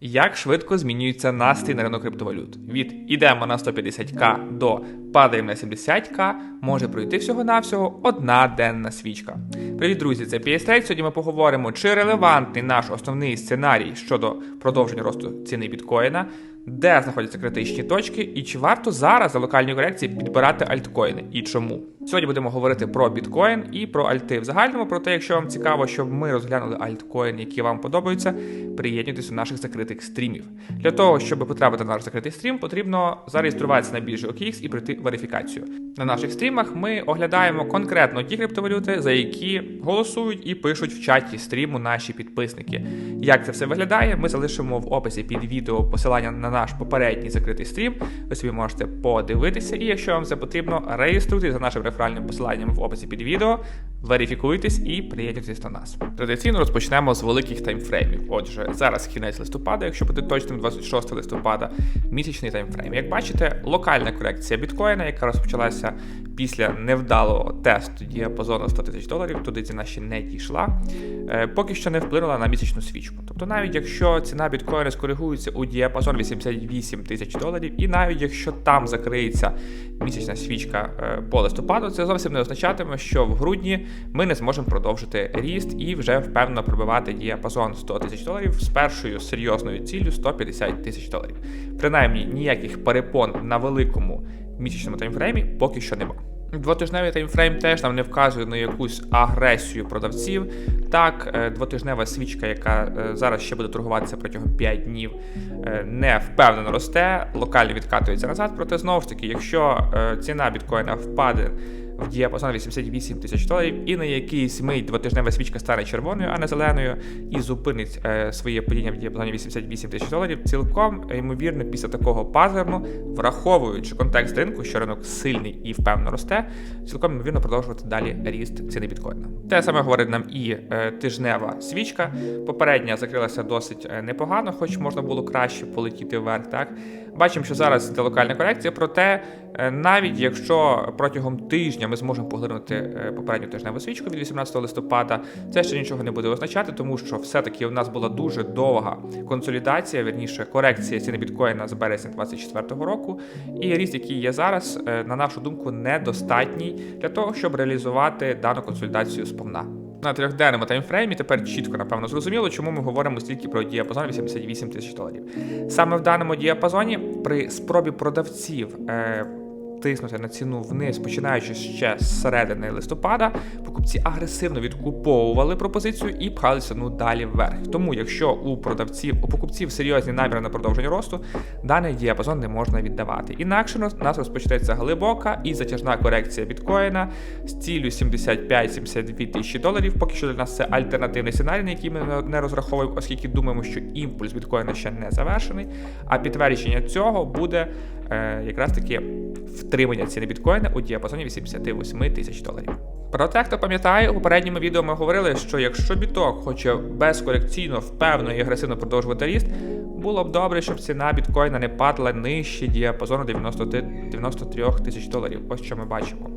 Як швидко змінюється настрій на ринок криптовалют? Від ідемо на 150к до падаємо на 70к може пройти всього-навсього одна денна свічка. Привіт, друзі! Це PS Сьогодні ми поговоримо, чи релевантний наш основний сценарій щодо продовження росту ціни біткоїна, де знаходяться критичні точки, і чи варто зараз за локальні корекції підбирати альткоїни і чому. Сьогодні будемо говорити про біткоін і про альти в загальному. Проте, якщо вам цікаво, щоб ми розглянули альткоїни, які вам подобаються, приєднуйтесь до наших закритих стрімів. Для того, щоб потрапити на наш закритий стрім, потрібно зареєструватися на біржі OKX і пройти верифікацію. На наших стрімах ми оглядаємо конкретно ті криптовалюти, за які голосують і пишуть в чаті стріму наші підписники. Як це все виглядає, ми залишимо в описі під відео посилання на наш попередній закритий стрім. Ви собі можете подивитися, і якщо вам це потрібно, реєструйтесь за нашим реферальним посиланням в описі під відео, верифікуйтесь і приєднуйтесь до нас. Традиційно розпочнемо з великих таймфреймів. Отже, зараз кінець листопада, якщо бути точним, 26 листопада, місячний таймфрейм. Як бачите, локальна корекція біткоїна, яка розпочалася після невдалого тесту діапазону 100 тисяч доларів, туди ціна ще не дійшла, е, поки що не вплинула на місячну свічку. Тобто, навіть якщо ціна біткоїна скоригується у діапазон 88 тисяч доларів, і навіть якщо там закриється місячна свічка е, по листопаду, це зовсім не означатиме, що в грудні ми не зможемо продовжити ріст і вже впевнено пробивати діапазон 100 тисяч доларів з першою серйозною ціллю 150 тисяч доларів. Принаймні ніяких перепон на великому місячному таймфреймі поки що немає. Двотижневий таймфрейм теж нам не вказує на якусь агресію продавців. Так, е, двотижнева свічка, яка е, зараз ще буде торгуватися протягом 5 днів, е, не впевнено росте, локально відкатується назад. Проте знову ж таки, якщо ціна біткоїна впаде в діапазон 88 тисяч доларів, і на якийсь мить двотижнева свічка стане червоною, а не зеленою, і зупинить е, своє падіння в діапазоні 88 тисяч доларів. Цілком ймовірно, після такого пазерну, враховуючи контекст ринку, що ринок сильний і впевнено росте, цілком ймовірно продовжувати далі ріст ціни біткоїна. Те саме говорить нам і е, тижнева свічка. Попередня закрилася досить е, непогано, хоч можна було краще полетіти вверх. Так бачимо, що зараз йде локальна корекція, проте навіть якщо протягом тижня ми зможемо поглинути е, попередню тижневу свічку від 18 листопада, це ще нічого не буде означати, тому що все-таки у нас була дуже довга консолідація, верніше корекція ціни біткоїна з березня 2024 року. І ріст, який є зараз, е, на нашу думку, недостатній для того, щоб реалізувати дану консолідацію сповна. На трьохденному таймфреймі тепер чітко, напевно, зрозуміло, чому ми говоримо стільки про діапазон 88 тисяч доларів. Саме в даному діапазоні при спробі продавців. Тиснути на ціну вниз, починаючи ще з середини листопада, покупці агресивно відкуповували пропозицію і пхали ціну далі вверх. Тому, якщо у продавців у покупців серйозні наміри на продовження росту, даний діапазон не можна віддавати. Інакше нас розпочнеться глибока і затяжна корекція біткоїна з ціллю 75-72 тисячі доларів. Поки що для нас це альтернативний сценарій, на який ми не розраховуємо, оскільки думаємо, що імпульс біткоїна ще не завершений. А підтвердження цього буде е, якраз таки втримання ціни біткоїна у діапазоні 88 тисяч доларів. Проте, хто пам'ятає, у попередньому відео ми говорили, що якщо біток хоче безкорекційно, впевнено і агресивно продовжувати ріст, було б добре, щоб ціна біткоїна не падала нижче діапазону 93 тисяч доларів. Ось що ми бачимо.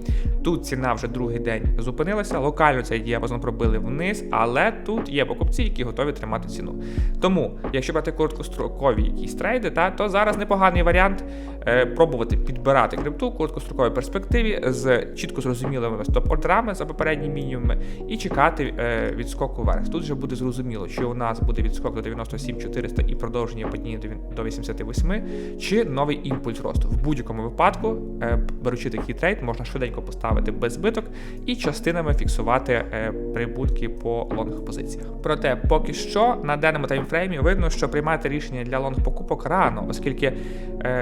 Тут ціна вже другий день зупинилася, локально цей діапазон пробили вниз, але тут є покупці, які готові тримати ціну. Тому, якщо брати короткострокові якісь трейди, та, то зараз непоганий варіант е, пробувати підбирати крипту в короткостроковій перспективі з чітко зрозумілими стоп-ордерами за попередні мінімуми і чекати е, відскоку вверх. Тут вже буде зрозуміло, чи у нас буде відскок до 97 400 і продовження падіння до 88, чи новий імпульс росту. В будь-якому випадку, е, беручи такий трейд, можна швиденько поставити без збиток і частинами фіксувати е, прибутки по лонг позиціях. Проте, поки що на даному таймфреймі видно, що приймати рішення для лонг покупок рано, оскільки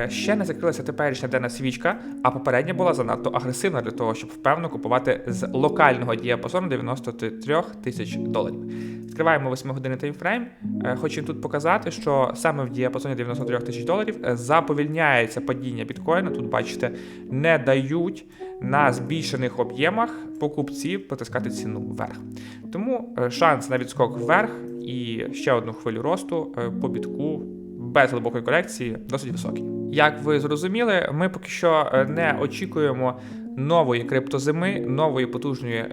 ще не закрилася теперішня денна свічка, а попередня була занадто агресивна для того, щоб впевнено купувати з локального діапазону 93 тисяч доларів. Відкриваємо 8 години таймфрейм. Хочу тут показати, що саме в діапазоні 93 тисяч доларів заповільняється падіння біткоїна. Тут бачите, не дають на збільшених об'ємах покупців потискати ціну вверх. Тому шанс на відскок вверх і ще одну хвилю росту по бітку без глибокої корекції досить високий. Як ви зрозуміли, ми поки що не очікуємо нової криптозими, нової потужної.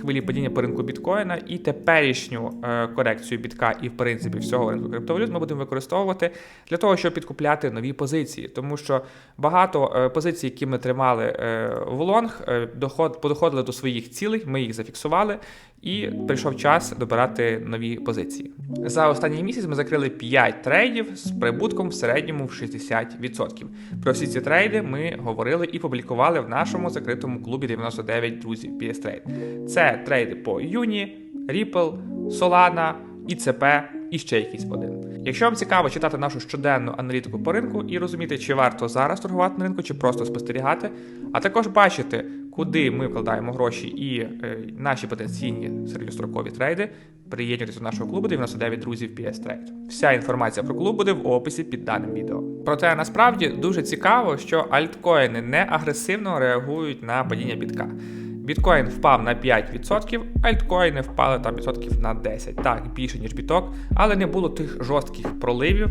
Хвилі падіння по ринку біткоїна і теперішню е, корекцію бітка і в принципі всього ринку криптовалют ми будемо використовувати для того, щоб підкупляти нові позиції, тому що багато е, позицій, які ми тримали е, в лонг, доход, подоходили до своїх цілей. Ми їх зафіксували, і прийшов час добирати нові позиції. За останній місяць ми закрили 5 трейдів з прибутком в середньому в 60%. Про всі ці трейди ми говорили і публікували в нашому закритому клубі 99 друзів PS Trade. Це трейди по Юні, Ripple, Solana, ICP і ще якийсь один. Якщо вам цікаво читати нашу щоденну аналітику по ринку і розуміти, чи варто зараз торгувати на ринку, чи просто спостерігати, а також бачити, куди ми вкладаємо гроші і е, наші потенційні середньострокові трейди, приєднуйтесь до нашого клубу 99 друзів PS Trade. Вся інформація про клуб буде в описі під даним відео. Проте насправді дуже цікаво, що альткоїни не агресивно реагують на падіння бітка. Біткоін впав на 5%, альткоїни впали там відсотків на 10%. Так, більше, ніж біток, але не було тих жорстких проливів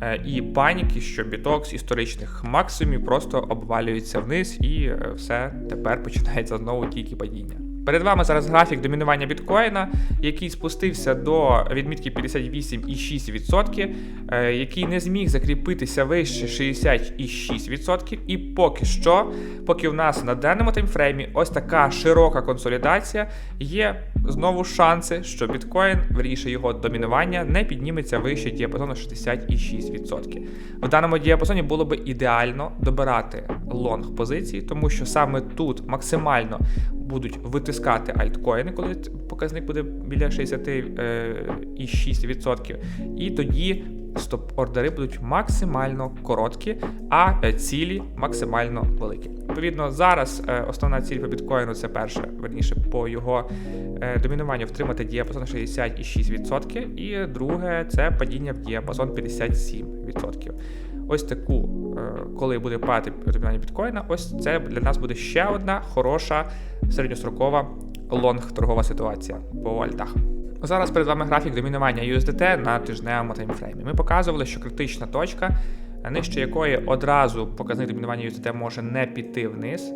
е, і паніки, що біток з історичних максимумів просто обвалюється вниз, і е, все тепер починається знову тільки падіння. Перед вами зараз графік домінування біткоїна, який спустився до відмітки 58,6%, е, який не зміг закріпитися вище 60,6%. І поки що, поки в нас на денному таймфреймі ось така широка консолідація, є знову шанси, що біткоін, виріше його домінування, не підніметься вище діапазону 66%. В даному діапазоні було би ідеально добирати лонг позиції, тому що саме тут максимально будуть витискати альткоїни, коли показник буде біля 60,6%. І тоді стоп-ордери будуть максимально короткі, а е, цілі максимально великі. Відповідно, зараз е, основна ціль по біткоїну це перше, верніше, по його е, домінуванню втримати діапазон 66%, і друге це падіння в діапазон 57%. Ось таку, коли буде падати домінування біткоїна, ось це для нас буде ще одна хороша середньострокова лонг торгова ситуація по альтах. Зараз перед вами графік домінування USDT на тижневому таймфреймі. Ми показували, що критична точка, нижче якої одразу показник домінування USDT може не піти вниз.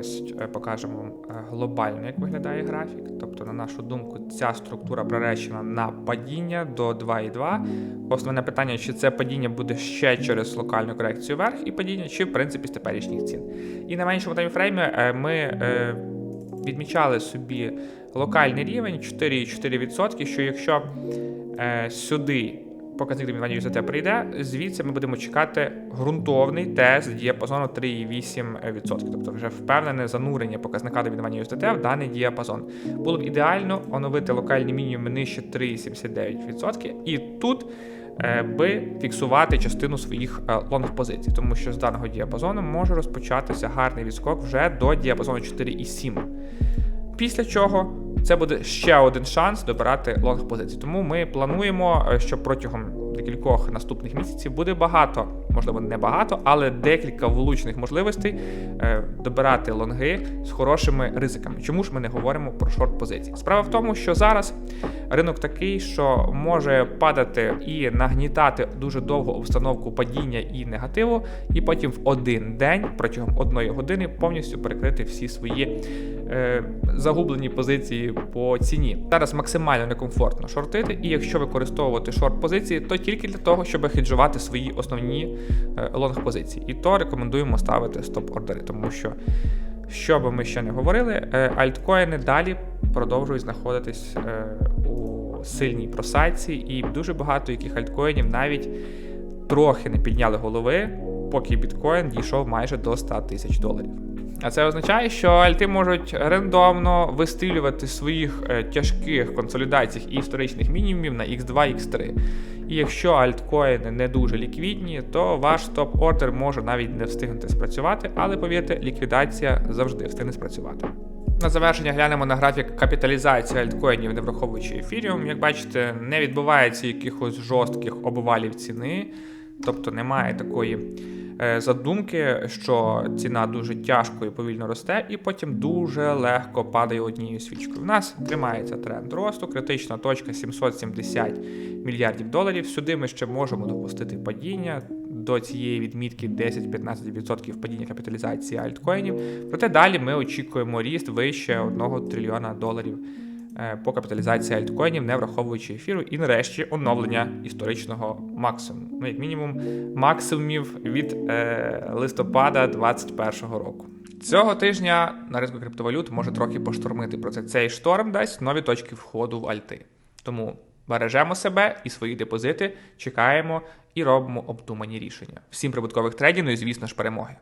Ось е, покажемо глобально, як виглядає графік. Тобто, на нашу думку, ця структура приречена на падіння до 2,2. Основне питання, чи це падіння буде ще через локальну корекцію вверх і падіння, чи в принципі з теперішніх цін. І на меншому таймфреймі е, ми е, відмічали собі локальний рівень 4,4%, що якщо е, сюди показник домінування USDT прийде, звідси ми будемо чекати ґрунтовний тест діапазону 3,8%. Тобто вже впевнене занурення показника домінування USDT в даний діапазон. Було б ідеально оновити локальні мінімуми нижче 3,79%. І тут би фіксувати частину своїх е, лонг позицій, тому що з даного діапазону може розпочатися гарний відскок вже до діапазону 4,7%. Після чого це буде ще один шанс добирати лонг позиції. Тому ми плануємо, е, що протягом декількох наступних місяців буде багато, можливо, не багато, але декілька влучних можливостей е, добирати лонги з хорошими ризиками. Чому ж ми не говоримо про шорт позиції? Справа в тому, що зараз ринок такий, що може падати і нагнітати дуже довгу обстановку падіння і негативу, і потім в один день протягом одної години повністю перекрити всі свої е, загублені позиції по ціні. Зараз максимально некомфортно шортити, і якщо використовувати шорт позиції, то тільки для того, щоб хеджувати свої основні е, лонг позиції. І то рекомендуємо ставити стоп-ордери, тому що. Що би ми ще не говорили, е, альткоїни далі продовжують знаходитись е, у сильній просадці, і дуже багато яких альткоїнів навіть трохи не підняли голови, поки біткоін дійшов майже до 100 тисяч доларів. А це означає, що альти можуть рандомно вистрілювати своїх е, тяжких консолідацій і історичних мінімумів на X2, X3. І якщо альткоїни не дуже ліквідні, то ваш стоп-ордер може навіть не встигнути спрацювати, але повірте, ліквідація завжди встигне спрацювати. На завершення глянемо на графік капіталізації альткоїнів, не враховуючи ефіріум. Як бачите, не відбувається якихось жорстких обвалів ціни, тобто немає такої. Е, задумки, що ціна дуже тяжко і повільно росте, і потім дуже легко падає однією свічкою. У нас тримається тренд росту, критична точка 770 мільярдів доларів. Сюди ми ще можемо допустити падіння до цієї відмітки 10-15% падіння капіталізації альткоїнів. Проте далі ми очікуємо ріст вище 1 трильйона доларів по капіталізації альткоїнів, не враховуючи ефіру, і нарешті оновлення історичного максимуму. Ну, як мінімум, максимумів від е, листопада 2021 року. Цього тижня на ринку криптовалют може трохи поштормити. Проте цей шторм дасть нові точки входу в альти. Тому бережемо себе і свої депозити, чекаємо і робимо обдумані рішення. Всім прибуткових трейдів, ну і звісно ж перемоги.